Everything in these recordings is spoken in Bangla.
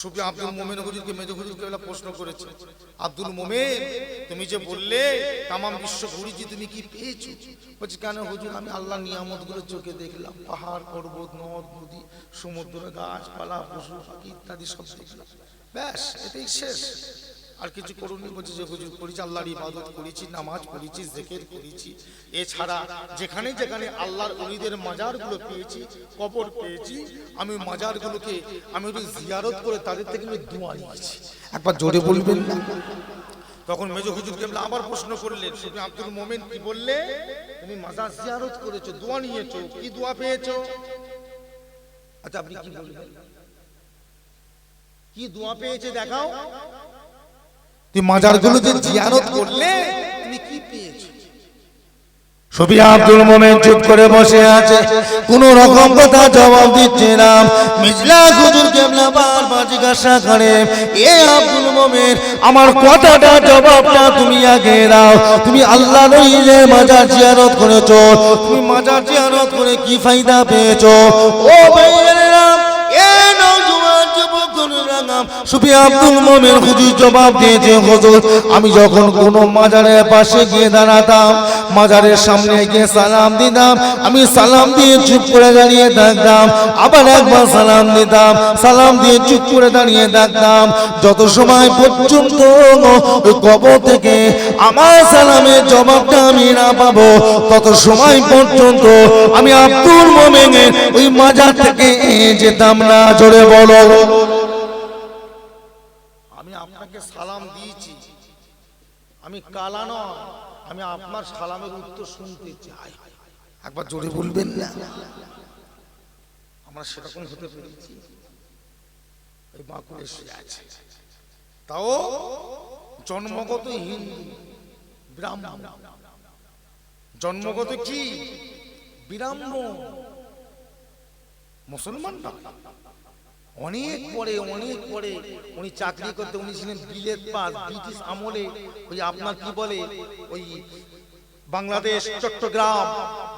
সুফি আব্দুল মোমেন হুজুরকে মেজ হুজুরকে এলা প্রশ্ন করেছে। আব্দুল মোমেন তুমি যে বললে তামাম বিশ্ব ঘুরেছি তুমি কি পেয়েছ? বলছি কেন হুজুর আমি আল্লাহ নিয়ামতগুলো চোখে দেখলাম। পাহাড় পর্বত নদ নদী সমুদ্র গাছপালা পশু পাখি ইত্যাদি সব দেখলাম। ব্যাস এটাই শেষ। আর কিছু করুন, বলছি যে হুজুর করেছি আল্লাহর ইবাদত করেছি, নামাজ পড়েছি, জেকের করেছি। এছাড়া যেখানে যেখানে আল্লাহর অলিদের মাজারগুলো পেয়েছি, কবর পেয়েছি, আমি মাজারগুলোকে, আমি একটু জিয়ারত করে তাদের থেকে আমি দোয়া নিয়েছি। একবার জোরে বলবেন তখন মেজো হুজুরকে আবার প্রশ্ন করলেন শুধু আব্দুল মোমেন কি বললে? তুমি মাজার জিয়ারত করেছ, দোয়া নিয়েছো, কি দোয়া পেয়েছ? আচ্ছা আপনি কি বলবেন? কি দোয়া পেয়েছে দেখাও। তুই মাজারগুলো যে জিয়ারত করলে তুমি কি পেয়েছ? ছবি আব্দুল মোমেন চুপ করে বসে আছে। কোন রকম কথা জবাব দিচ্ছে না। মিজলা হুজুর কেবলা বারবার জিজ্ঞাসা করে এ আব্দুল মোমেন আমার কথাটা জবাবটা তুমি আগে দাও। তুমি আল্লাহ নইলে মাজার জিয়ারত করেছ। তুমি মাজার জিয়ারত করে কি ফায়দা পেয়েছ? ও ভাইয়েরা সুফি আব্দুল মোমেন হুজুর জবাব দিয়েছে, হুজুর, আমি যখন কোন মাজারের পাশে গিয়ে দাঁড়াতাম, মাজারের সামনে গিয়ে সালাম দিতাম, আমি সালাম দিয়ে চুপ করে দাঁড়িয়ে থাকতাম, আবার একবার সালাম দিতাম, সালাম দিয়ে চুপ করে দাঁড়িয়ে থাকতাম, যত সময় পর্যন্ত ওই কবর থেকে আমার সালামের জবাবটা আমি না পাবো, তত সময় পর্যন্ত আমি আব্দুল মোমেনের ওই মাজার থেকে যেতাম না, জোরে বলো। সালাম দিয়েছি। আমি কালা নয়, আমি আপনার সালামের উত্তর শুনতে চাই। একবার জোরে বলবেন না। আমরা সেরকম হতে পেরেছি। ওই বাঁকুড়ে শুয়ে আছে। তাও জন্মগত হিন্দু, ব্রাহ্মণ। জন্মগত কি? ব্রাহ্মণ। মুসলমান না অনেক পরে অনেক পরে উনি চাকরি করতে, উনি ছিলেন বিলেত পাস ব্রিটিশ আমলে। ওই আপনার কি বলে? ওই বাংলাদেশ, চট্টগ্রাম।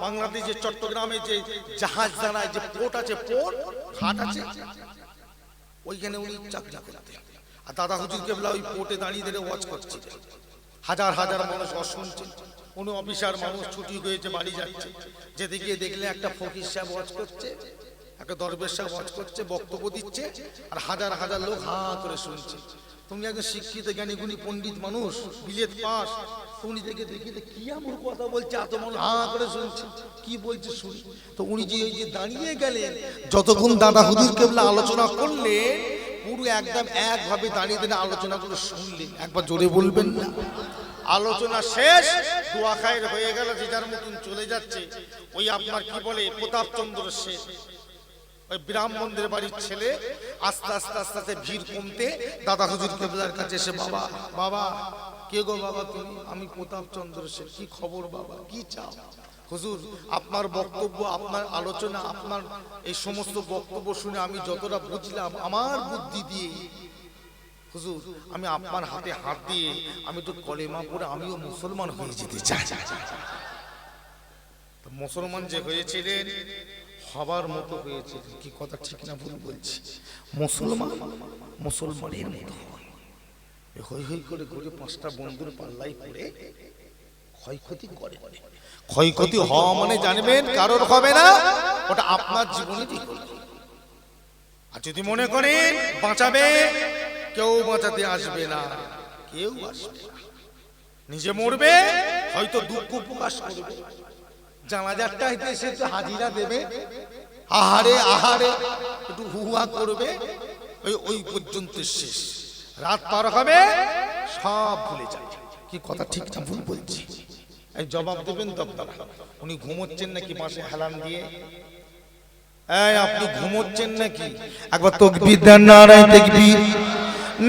বাংলাদেশের চট্টগ্রামে যে জাহাজ দাঁড়ায় যে পোর্ট আছে, পোর্ট, ঘাট আছে, ওইখানে উনি চাকরি করতেন। আর দাদা হুজুর কেবলা ওই পোর্টে দাঁড়িয়ে দাঁড়িয়ে ওয়াচ করছে। হাজার হাজার মানুষ ওয়াজ শুনছে কোনো অফিসার মানুষ ছুটি হয়েছে, বাড়ি যাচ্ছে। যেদিকে দেখলে একটা ফকির সাহেব ওয়াচ করছে। একটা দরবেশ ওয়াজ করছে, বক্তব্য দিচ্ছে, আর হাজার হাজার লোক হা করে শুনছে। তুমি একজন শিক্ষিত জ্ঞানী গুণী পণ্ডিত মানুষ, বিলেত পাস উনি দেখে দেখি যে কি এমন কথা বলছে, এত মানুষ হা করে শুনছে। কি বলছে শুনি? তো উনি যে ওই যে দাঁড়িয়ে গেলেন, যতক্ষণ দাদা হুজুর কেবলা আলোচনা করলে পুরো একদম একভাবে দাঁড়িয়ে দাঁড়িয়ে আলোচনা করে শুনলেন। একবার জোরে বলবেন না। আলোচনা শেষ দোয়া খায়ের হয়ে গেল, যে যার মতন চলে যাচ্ছে, ওই আপনার কি বলে, প্রতাপচন্দ্র শেষ ওই ব্রাহ্মণদের বাড়ির ছেলে আস্তে আস্তে আস্তে আস্তে ভিড় কমতে দাদা হুজুর কেবলার কাছে এসে, বাবা বাবা, কে গো বাবা তুমি? আমি প্রতাপ চন্দ্র শেখ কি খবর বাবা? কি চাও? হুজুর, আপনার বক্তব্য, আপনার আলোচনা, আপনার এই সমস্ত বক্তব্য শুনে আমি যতটা বুঝলাম, আমার বুদ্ধি দিয়ে, হুজুর, আমি আপনার হাতে হাত দিয়ে আমি তো কলেমা পড়ে আমিও মুসলমান হয়ে যেতে চাই। মুসলমান যে হয়েছিলেন হবার মতো হয়েছিলেন কি কথা ঠিক না ভুল বলছি। মুসলমান মুসলমানের মতো হই হই করে ঘুরে পাঁচটা বন্ধুর পাল্লাই পড়ে ক্ষয়ক্ষতি করে। ক্ষয়ক্ষতি হওয়া মানে জানবেন কারোর হবে না, ওটা আপনার হবে আর যদি মনে করেন বাঁচাবে, কেউ বাঁচাতে আসবে না, কেউ আসবে না। নিজে মরবে, হয়তো দুঃখ প্রকাশ করবে। জানাজারটা হইতে এসে একটু হাজিরা দেবে। আহারে আহারে, একটু হুহা করবে। ওই ওই পর্যন্ত শেষ। রাত পার হবে, সব ভুলে যাবে কি কথা, ঠিক না ভুল বলছি? এই জবাব দেবেন তো আপনারা উনি ঘুমোচ্ছেন নাকি পাশে হেলান দিয়ে? এই, আপনি ঘুমোচ্ছেন নাকি? একবার তকবীর দেন, নারায় তকবীর।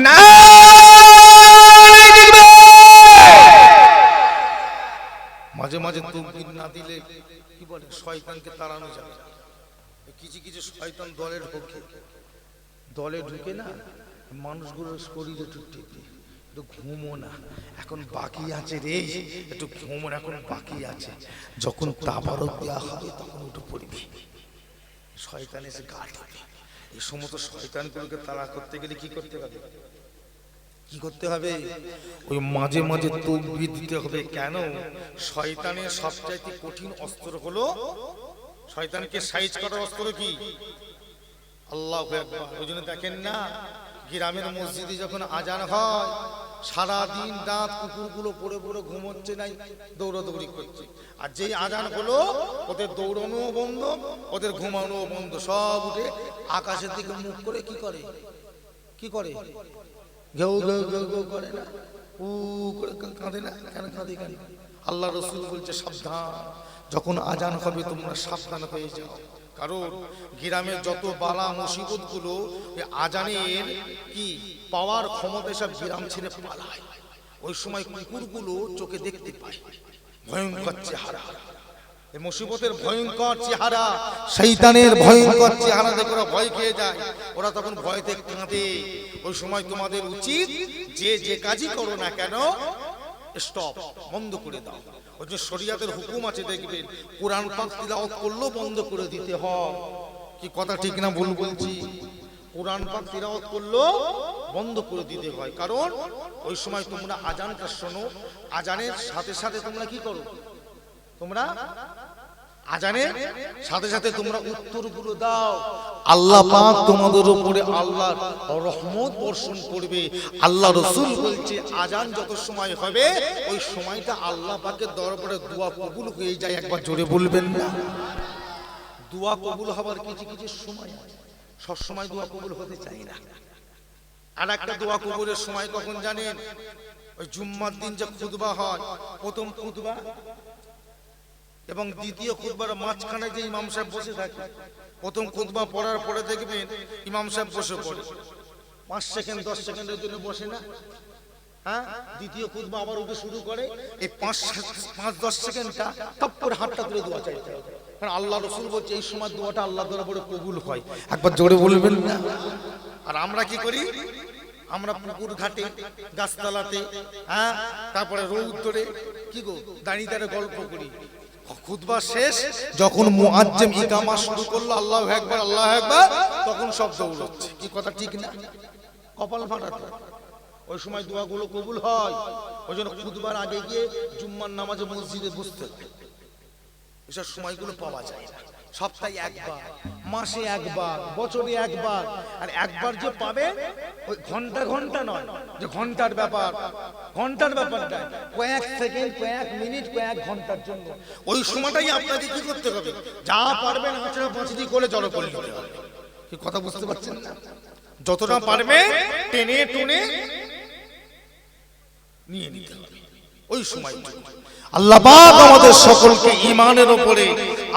না! মাঝে মাঝে তকবির না দিলে কি বলে, শয়তানকে তাড়ানো যাবে কিছু কিছু শয়তান দলে ঢোকে। দলে ঢুকে না, মানুষগুলোর শরীরে একটু টেপে, একটু ঘুমো না। এখন বাকি আছে রে, একটু ঘুমো এখন বাকি আছে। যখন তাবারক দেওয়া হবে, তখন একটু পড়বি। শয়তান এসে গা এই সমস্ত শয়তানগুলোকে তাড়া করতে গেলে কি করতে হবে? কি করতে হবে? ওই মাঝে মাঝে তকবির দিতে হবে। কেন? শয়তানের সবচাইতে কঠিন অস্ত্র হলো, শয়তানকে সাইজ করার অস্ত্র কি? আল্লাহ ওই জন্য দেখেন না, গ্রামের মসজিদে যখন আজান হয় সারা দিন দাঁত কুকুরগুলো পড়ে পড়ে ঘুমোচ্ছে নাই, দৌড়াদৌড়ি করছে। আর যেই আজান হলো, ওদের দৌড়ানোও বন্ধ, ওদের ঘুমানোও বন্ধ। সব উঠে আকাশের দিকে মুখ করে কি করে? কি করে? ঘেউ ঘেউ ঘেউ ঘেউ করে না। উ করে কাঁদে না, কেন কাঁদে কেন? আল্লাহ রসুল বলছে, সাবধান। যখন আজান হবে, তোমরা সাবধান হয়ে যাও। কারণ গ্রামের যত বালা মুসিবতগুলো আজানের কি পাওয়ার ক্ষমতা সব গ্রাম ছেড়ে পালায়। ওই সময় কুকুরগুলো চোখে দেখতে পায়। ভয়ঙ্কর চেহারা। এই মুসিবতের ভয়ঙ্কর চেহারা শৈতানের ভয়ঙ্কর চেহারা দেখে ওরা ভয় খেয়ে যায়। ওরা তখন ভয়তে কাঁদে। ওই সময় তোমাদের উচিত যে যে কাজই করো না কেন স্টপ বন্ধ করে দাও। ওই যে শরিয়াতের হুকুম আছে, দেখবেন, কোরআন পাক তিলাওয়াত করলেও বন্ধ করে দিতে হয়। কি কথা ঠিক না ভুল বলছি? কোরআন পাক তিলাওয়াত করলেও বন্ধ করে দিতে হয়। কারণ ওই সময় তোমরা আজানটা শোনো, আজানের সাথে সাথে তোমরা কি করো? তোমরা আজানের? সাথে সাথে তোমরা উত্তরগুলো দাও। আল্লাহ পাক তোমাদের উপরে আল্লাহর রহমত বর্ষণ করবে। আল্লাহ রসুল বলছে আজান যত সময় হবে ওই সময়টা আল্লাহ পাকের দরবারে দোয়া কবুল হয়ে যায়। একবার জোরে বলবেন না। দোয়া কবুল হবার কিছু কিছু সময় সব সময় দোয়া কবুল হতে চাই না। আর একটা দোয়া কবুলের সময় কখন জানেন? ওই জুম্মার দিন যে খুতবা হয় প্রথম খুতবা এবং দ্বিতীয় খুতবার মাঝখানে যে ইমাম সাহেব বসে থাকে, প্রথম খুতবা পড়ার পরে দেখবেন ইমাম সাহেব বসে পড়ে। পাঁচ সেকেন্ড, দশ সেকেন্ডের জন্য বসে না। হ্যাঁ? দ্বিতীয় খুতবা আবার উঠে শুরু করে। এই পাঁচ পাঁচ, দশ সেকেন্ডটা টপ করে হাতটা তুলে দোয়া চাইতে কারণ আল্লাহ রসুল বলছে, এই সময় দোয়াটা আল্লাহ দরবারে কবুল হয়। একবার জোরে বলবেন না। আর আমরা কি করি? আমরা পুকুর ঘাটে, গাছতলাতে হ্যাঁ? তারপরে রৌদ্রে কি গো? দাঁড়িয়ে দাঁড়িয়ে গল্প করি। খুতবা শেষ, যখন মুআজ্জিম ইকামা শুরু করল, আল্লাহু আকবার আল্লাহু আকবার, তখন সব দৌড়াচ্ছে। কি কথা ঠিক না? কপাল ফাটাতে ওই সময় দোয়াগুলো কবুল হয়। ওই জন্য খুতবার আগে গিয়ে জুম্মার নামাজে মসজিদে বসতে এসব সময়গুলো পাওয়া যায় না। সপ্তাহে একবার। মাসে একবার, বছরে একবার। আর একবার যে পাবে, ওই ঘণ্টা ঘণ্টা নয়, যে ঘণ্টার ব্যাপার। ঘণ্টার ব্যাপারটা, কয়েক সেকেন্ড, কয়েক মিনিট, কয়েক ঘণ্টার জন্য। ওই সময়টাই আপনাকে কি করতে হবে? যা পারবেন আচরা পাঁচটি করে জড়ো করে কি কথা বুঝতে পারছেন না? যতটা পারবে, টেনে টুনে নিয়ে নিতে হবে। ওই সময় আল্লাহ আমাদের সকলকে ইমানের উপরে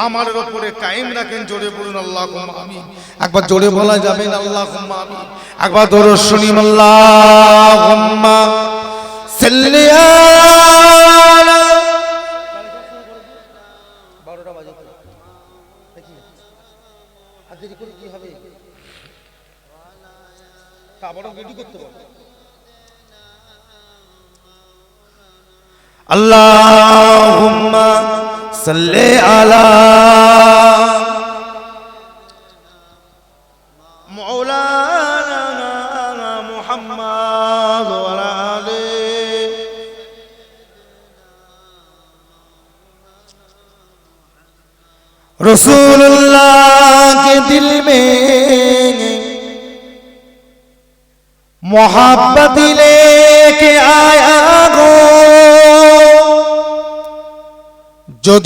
আমাদের উপরে কায়েম রাখেন, জোরে বলুন আল্লাহ আমিন। একবার জোরে বলা যাবে না আল্লাহ আমিন। একবার দরুদ শুনি আল্লাহুম্মা সাল্লি আলা 12টা বাজে তো দেখি আর দেরি করে কি হবে তা আবারও রেডি করতে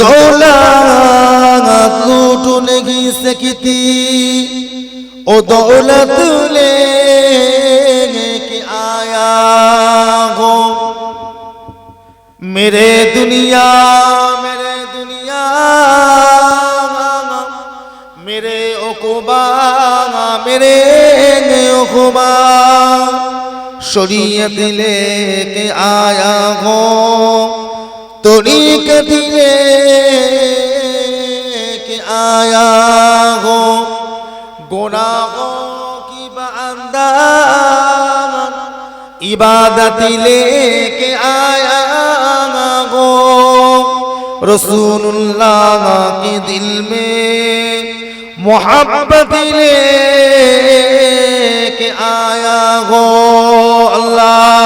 দৌলত লুটুন গিয়েছে কিতি। ও দৌলত লে আয়া গো। মেরে দুনিয়া মেরে দুনিয়া মেরে ওকুবা মেরে ওকুবা শরিয়ে দিলে কে আয়া গো। तरीक़त लेके आया हो गुनाहों की बंदा इबादत लेके आया हो रसूलुल्लाह के दिल में मोहब्बत लेके आया हो अल्लाह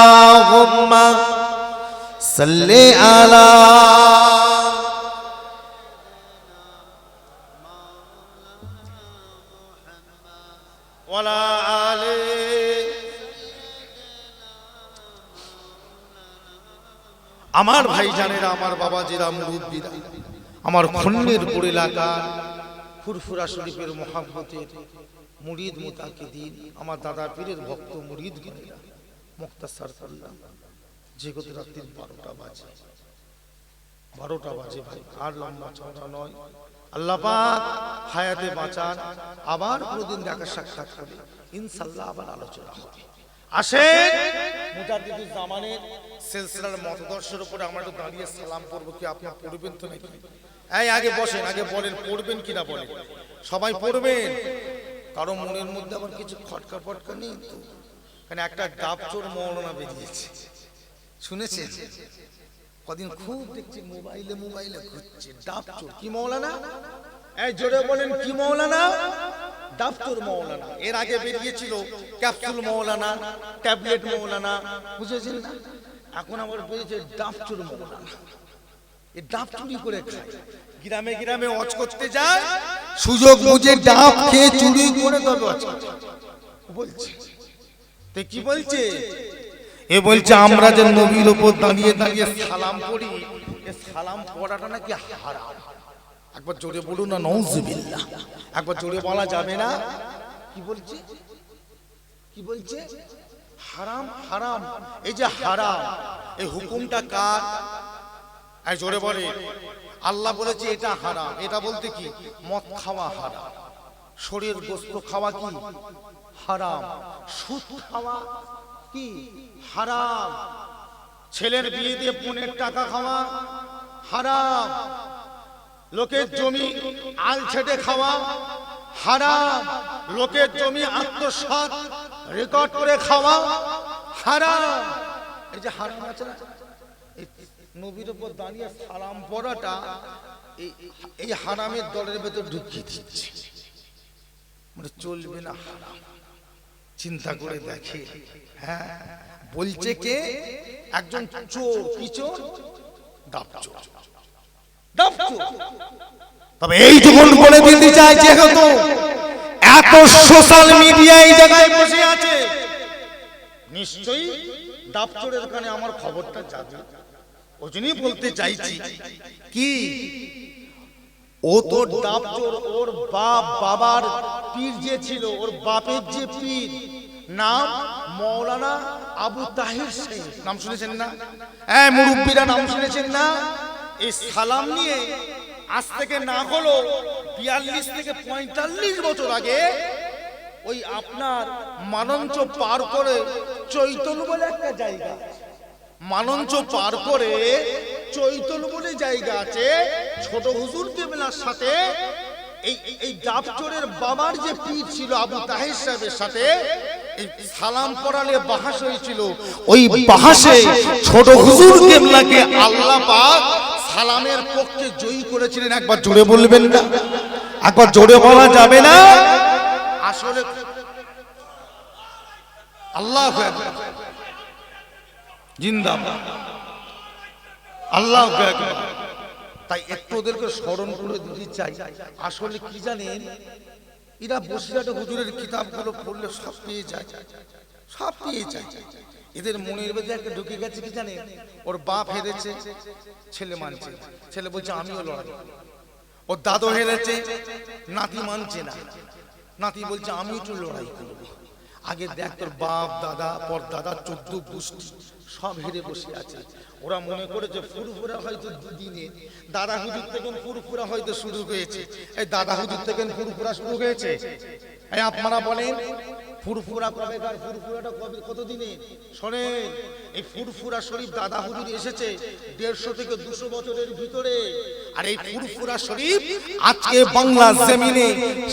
صلی আলা আমার ভাই জানেরা আমার বাবাজিরা, মুরুব্বিরা, আমার খুন্নিরপুর এলাকা ফুরফুরা শরীফের মহাব্বতের মুরিদ মোতাকে দিন আমার দাদা পীরের ভক্ত মুরিদ মুক্তাসার সাল্লাহ যে গত রাত্রির বারোটা বাজে। বারোটা বাজে ভাই, আর লম্বা চওড়া নয়। আল্লাহ পাক হায়াতে বাঁচান, আবার কোনোদিন দেখা সাক্ষাৎ হবে ইনশাল্লাহ আবার আলোচনা হবে। আসেন, মুজাদ্দিদুল জামানের সিলসিলার মতদর্শের উপরে আমরা একটু দাঁড়িয়ে সালাম করব কি আপনি পড়বেন তো নাকি? এই, আগে বসেন, আগে বলেন, পড়বেন কিনা বলেন। সবাই পড়বেন। কারও মনের মধ্যে আবার কিছু খটকা ফটকা নেই তো? কারণ একটা ডাব চোর মৌলানা বেরিয়েছে। শুনেছেন? কদিন খুব দেখছি মোবাইলে মোবাইলে ঘুরছে। ডাবচোর কি মৌলানা? এই জোরে বলেন, কি মৌলানা? ডাবচোর মৌলানা। এর আগে বেরিয়েছিল ক্যাপসুল মৌলানা, ট্যাবলেট মৌলানা। বুঝেছেন না? এখন আবার বেরিয়েছে ডাবচোর মৌলানা। এ ডাব চুরি করে গ্রামে গ্রামে অচ করতে যায়, সুযোগ বুঝে ডাব খেয়ে চুরি করে তবে অচ বলছে। তো কি বলছে? এ বলছে আমরা যে নবীর উপর দাঁড়িয়ে দাঁড়িয়ে সালাম এ সালাম পড়াটা নাকি হারাম? একবার জোরে বলুন না নৌজুবিল্লাহ একবার জোরে বলা যাবে না। কি বলছে? কি বলছে? হারাম হারাম এই যে হারাম এই হুকুমটা কার? এই জোরে বলে আল্লাহ বলেছে এটা হারাম। এটা বলতে কি? মদ খাওয়া হারাম। শরীর গোস্ত খাওয়া কি? হারাম। সুদ খাওয়া কি? হারাম। ছেলের বিয়ে দিয়ে পনেরো টাকা খাওয়া হারাম। লোকের জমি আল ছেটে খাওয়া হারাম। লোকের জমি আত্মসাৎ রেকর্ড করে খাওয়া হারাম। এই যে হারাম আছে না? নবীর উপর দাঁড়িয়ে সালাম পড়াটা এই হারামের দলের ভেতর ঢুকিয়ে দিচ্ছে। মানে চলবে না হারাম। চিন্তা করে দেখে। হ্যাঁ বলছে কে? একজন চোর কি চোর ডাব চোর ডাব চোর তবে এইটুকুন বলে দিতে চাই যেহেতু এত সোশ্যাল মিডিয়া এই জায়গায় বসে আছে। নিশ্চয়ই ডাব চোরের ওখানে আমার খবরটা যাবে। ওই জন্যই বলতে চাইছি। কি? ও তো ডাব চোর ওর বাপ বাবার পীর যে ছিল, ওর বাপের যে পীর, নাম মৌলানা আবু তাহির শেখ নাম শুনেছেন না? হ্যাঁ মুরব্বীরা, নাম শুনেছেন না? এই সালাম নিয়ে আজ থেকে না হলো বিয়াল্লিশ থেকে পঁয়তাল্লিশ বছর আগে ওই আপনার মানঞ্চ পার করে চৈতন্য বলে একটা জায়গা। মানঞ্চ পার করে চৈতন্য বলে জায়গা আছে ছোট হুজুর কেবলার সাথে। এই এই ডাবচোরের বাবার যে পীর ছিল আবু তাহের সাহেবের সাথে এই সালাম পড়ালে বাহাস হয়েছিল। ওই বাহাসে ছোট হুজুর কেবলাকে আল্লাহ পাক সালামের পক্ষে জয়ী করেছিলেন। একবার জোরে বলবেন না। একবার জোরে বলা যাবে না। আসলে আল্লাহ জিন্দাবাদ। আল্লাহ তাই একটু ওদেরকে স্মরণ করে দিতে চাই। আসলে কি জানেন? এরা বসিরহাটে হুজুরের কিতাবগুলো পড়লে সব পেয়ে যায়। সব পেয়ে যায়। এদের মনের ভেতরে একটা ঢুকে গেছে কি জানেন? ওর বাপ হেরেছে, ছেলে মানছে। ছেলে বলছে, আমিও লড়াই। ওর দাদু হেরেছে, নাতি মানছে না। নাতি বলছে আমি একটু লড়াই করব। আগে দেখ তোর বাপ দাদা পর দাদা চোদ্দ গোষ্ঠী সব হেরে বসে আছে ওরা মনে করেছে ফুরফুরা হয়তো দুদিনে দাদা হুজুর থেকে ফুরফুরা হয়তো শুরু হয়েছে এই দাদা হুজুর থেকে ফুরফুরা শুরু হয়েছে এই আপনারা বলেন ফুরফুরা কবেকার ফুরফুরাটা কবে কতদিনে শোনেন এই ফুরফুরা শরীফ দাদা হুজুর এসেছে দেড়শো থেকে দুশো বছরের ভিতরে আর এই ফুরফুরা শরীফ আজকে বাংলা জমিনে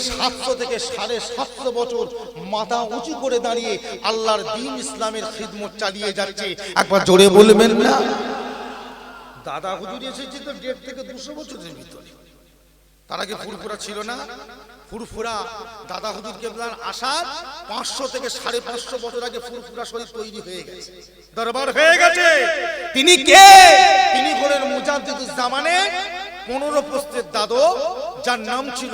সাতশো থেকে সাড়ে সাতশো বছর মাথা উঁচু করে দাঁড়িয়ে আল্লাহর দিন ইসলামের খিদমত চালিয়ে যাচ্ছে। একবার জোরে বলবেন না। দাদা হুজুর এসেছে তো দেড় থেকে দুশো বছরের ভিতরে। তার আগে ফুরফুরা ছিল না। ফুরফুরা দাদা হুজুর কেবলার আসার পাঁচশো থেকে সাড়ে পাঁচশো বছর আগে ফুরফুরা শরীফ তৈরি হয়ে গেছে। দরবার হয়ে গেছে। তিনি কে? তিনি হলেন মুজাদ্দিদুজ্জামানে পনেরো পোস্তের দাদু, যার নাম ছিল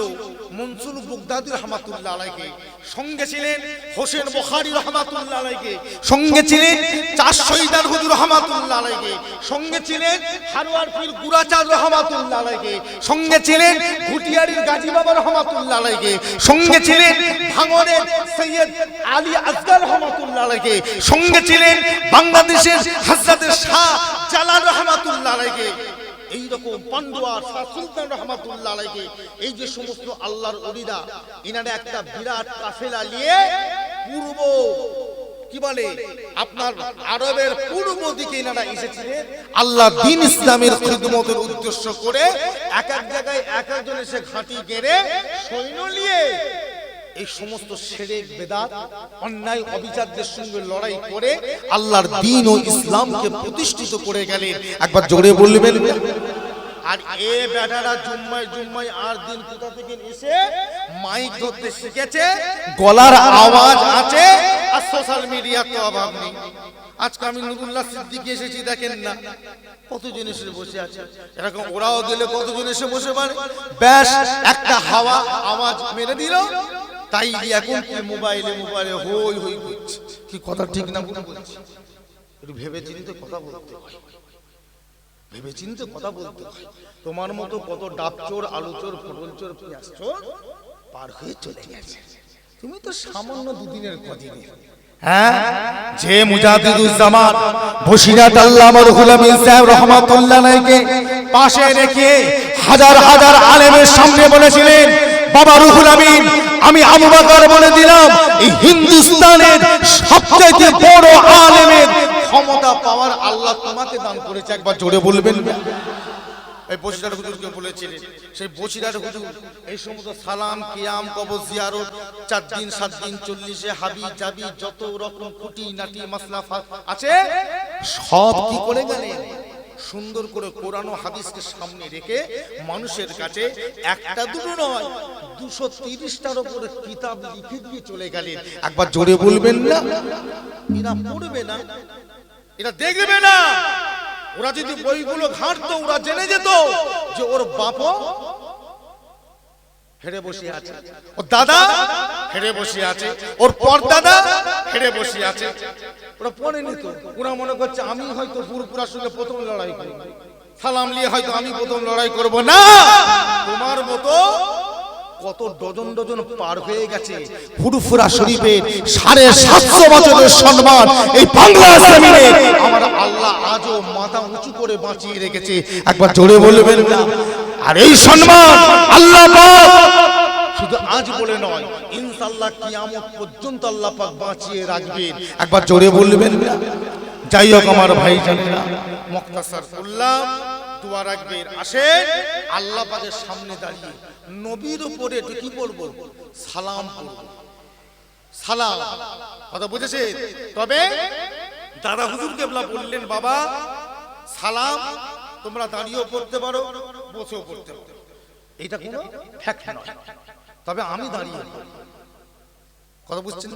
মনসুর বুগদাদি রহমাতুল্লাহ আলাইকে সঙ্গে ছিলেন হোসেন বুখারী রহমাতুল্লাহ আলাইকে সঙ্গে ছিলেন চার শহীদার হুজুর রহমাতুল্লাহ আলাইকে সঙ্গে ছিলেন হারোয়ার পীর গুরাচাঁদ রহমাতুল্লাহ আলাইকে সঙ্গে ছিলেন ঘুটিয়ারির গাজী বাবা রহমাতুল্লাহ আলাইকে সঙ্গে ছিলেন ভাঙনের সৈয়দ আলী আসগার রহমাতুল্লাহ আলাইকে সঙ্গে ছিলেন বাংলাদেশের হযরতের শাহ জালাল রহমাতুল্লাহ আলাইকে এইরকম পান্ডুয়া শাহ সুলতান রহমাতুল্লাহ আলাইকে, এই যে সমস্ত আল্লাহর অলিরা ইনারা একটা বিরাট কাফেলা নিয়ে পূর্ব, কি বলে, আপনার আরবের পূর্ব দিকে এনারা এসেছিলেন, আল্লাহ দিন ইসলামের খিদমতের উদ্দেশ্য করে এক এক জায়গায় এক একজন এসে ঘাঁটি গেড়ে সৈন্য নিয়ে এই সমস্ত সেরেক বেদাত, অন্যায়, অবিচারদের সঙ্গে লড়াই করে আল্লাহর দিন ও ইসলামকে প্রতিষ্ঠিত করে গেলেন। একবার জোরে বলবেন। আর এ বেটারা জুম্মায় জুম্মায় আর দিন কোথা থেকে এসে মাইক ধরতে শিখেছে? গলার আওয়াজ আছে আর সোশ্যাল মিডিয়ার তো অভাব নেই। আজকে আমি নুরুল্লাহ সিদ্দিকি এসেছি, দেখেন না। কতজন এসে বসে আছে? এরকম ওরাও গেলে কতজন এসে বসে পারে? ব্যাস, একটা হাওয়া আওয়াজ মেরে দিল। তাই এখন কি মোবাইলে মোবাইলে হই হই করছে কি কথা ঠিক না ভুল বলছি একটু ভেবে চিন্তে কথা বলতে হয়। ভেবে চিন্তে কথা বলতে হয়। তোমার মতো কত ডাব চোর আলু চোর পটল চোর পেঁয়াজ চোর পার হয়ে চলে গেছে। তুমি তো সামান্য দুদিনের কদিনে। হ্যাঁ? যে মুজাহিদুজ্জামান বসিরাত আল্লাহ মরহুল আমিন সাহেব রহমাতুল্লাহ পাশে রেখে হাজার হাজার আলেমের সামনে বলেছিলেন বাবা রুহুল আমিন আমি আবু বকর বলে দিলাম, এই হিন্দুস্তানের সবচেয়ে বড় আলেমের ক্ষমতা পাওয়ার আল্লাহ তোমাকে দান করেছে, একবার জোরে বলবেন। এই বসিরার হুজুরকে বলেছিলেন, সেই বসিরার হুজুর, এই সমস্ত সালাম, কিয়াম, কবর জিয়ারত, চার দিন, সাত দিন, চল্লিশে হাবি, জাবি, যত রকম খুঁটি নাটি মাসলাফা আছে, সব কি করে গেলেন? সুন্দর করে কোরআন হাদিসকে সামনে রেখে মানুষের কাছে একটা দুটো নয়, দুশো তিরিশটার উপরে কিতাব লিখে দিয়ে চলে গেলেন। একবার জোরে বলবেন না। এরা পড়বে না। এটা দেখবে না। ওরা যদি বইগুলো ঘাঁটতো, ওরা জেনে যেত যে ওর বাপ হেরে বসে আছে। ওর দাদা হেরে বসে আছে। ওর পরদাদা হেরে বসে আছে। ওরা পড়ে নিত। ওরা মনে করছে, আমি হয়তো পুরপুরার সঙ্গে প্রথম লড়াই করব সালাম নিয়ে হয়তো আমি প্রথম লড়াই করব। না! তোমার মতো কত ডজন ডজন পার হয়ে গেছে ফুরফুরা শরীফের সাড়ে সাতশো বছরের সম্মান এই বাংলা জমিনে। আমার আল্লাহ আজও মাথা উঁচু করে বাঁচিয়ে রেখেছে। একবার জোরে বলবেন আর এই সম্মান আল্লাহ শুধু আজ বলে নয় ইনশাআল্লাহ কিয়ামত পর্যন্ত আল্লাহ পাক বাঁচিয়ে রাখবেন। একবার জোরে বলবেন। যাই হোক আমার ভাই জানেরা মুক্তাসার করলাম দোয়া রাখবেন। আসে আল্লাহ পাকের সামনে দাঁড়িয়ে নবীর উপরে কি বলব সালাম সালাম। কথা বুঝেছে তবে দাদা হুজুর কেবলা বললেন বাবা সালাম তোমরা দাঁড়িয়েও পড়তে পারো বসেও পড়তে পারো। এটা কোনো ফ্যাক্ট নয়। তবে আমি দাঁড়িয়ে। কথা বুঝছেন?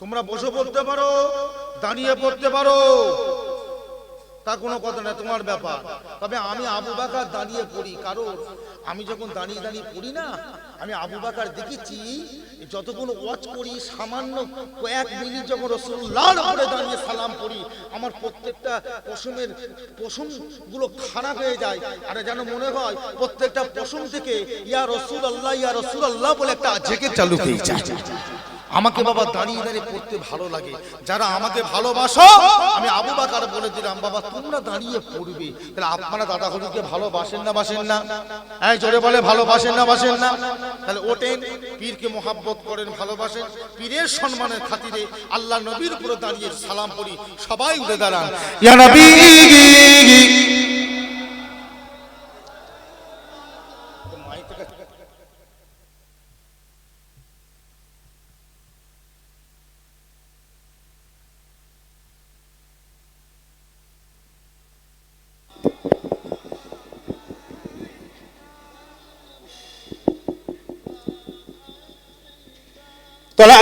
তোমরা বসে পড়তে পারো দাঁড়িয়ে পড়তে পারো। তা কোনো কথা না তোমার ব্যাপার। তবে আমি আবু বাকার দাঁড়িয়ে পড়ি কারণ আমি যখন দাঁড়িয়ে দাঁড়িয়ে পড়ি না আমি আবু বাকার দেখেছি যতক্ষণ ওয়াচ করি সামান্য কয়েক মিনিট যখন রসুল্লাহ করে দাঁড়িয়ে সালাম করি আমার প্রত্যেকটা পশমের পশমগুলো খারাপ হয়ে যায়। আর যেন মনে হয় প্রত্যেকটা পশম থেকে ইয়া রসুল আল্লাহ ইয়া রসুল আল্লাহ বলে একটা জেগে চালু হয়ে যায়। আমাকে বাবা দাঁড়িয়ে দাঁড়িয়ে পড়তে ভালো লাগে। যারা আমাকে ভালোবাসো, আমি আবু বাকার বলে দিলাম, বাবা, তোমরা দাঁড়িয়ে পড়বে। তাহলে আপনারা দাদা হুজুরকে ভালোবাসেন না, বাসেন না? এই জোরে বলে, ভালোবাসেন না, বাসেন না? তাহলে ওঠেন, পীরকে মোহাব্বত করেন, ভালোবাসেন। পীরের সম্মানের খাতিরে আল্লাহ নবীর উপরে দাঁড়িয়ে সালাম পড়ি, সবাই উঠে দাঁড়ান। ইয়া নবী! طلع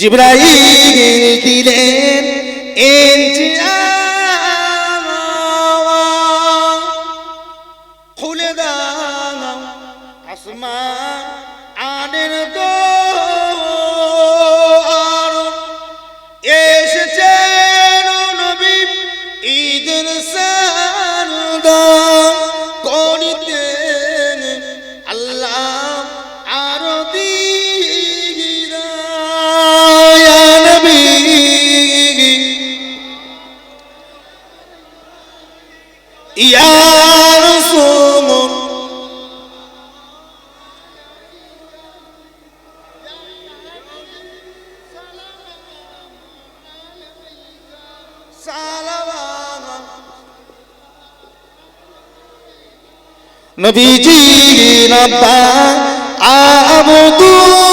জিব্রাইল নবীজি নব্বা আবদুল্লাহ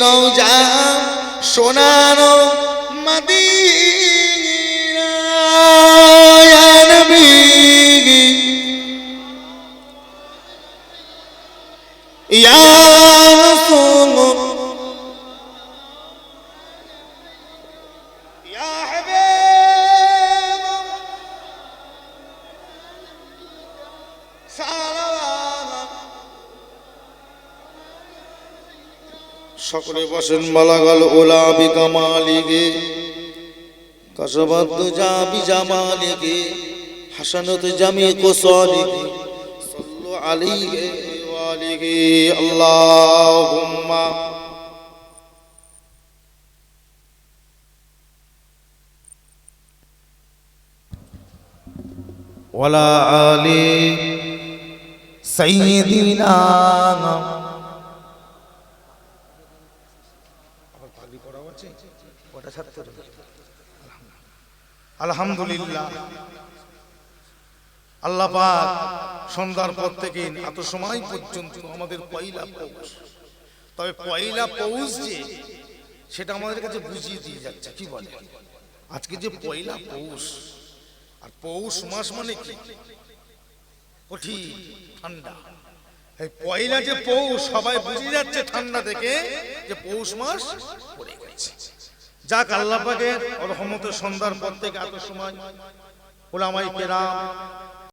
রওজা সোনানো মদিনা করে বসেন মালাগাল ওলা বিকামা লিগে কাশবাদ্য যা বিজামা লিগে হাসানত জামি কোসা লিগে সল্লু আলিগে ওয়ালিগে আল্লাহুম্মা। ولا آل سيدنا 75 আলহামদুলিল্লাহ। আল্লাহ সন্ধ্যার পর থেকে এত সময় পর্যন্ত আমাদের পয়লা পৌষ। তবে পয়লা পৌষ যে, সেটা আমাদের কাছে বুঝিয়ে দিয়ে যাচ্ছে, কি বলে? আজকে যে পয়লা পৌষ, আর পৌষ মাস মানে কি? কঠিন ঠান্ডা। এই পয়লা যে পৌষ, সবাই বুঝে যাচ্ছে ঠান্ডা থেকে যে পৌষ মাস পড়ে গেছে। যাক আল্লাহ পাকের রহমতের সন্ধ্যার পর থেকে এত সময় ওলামাই কেরাম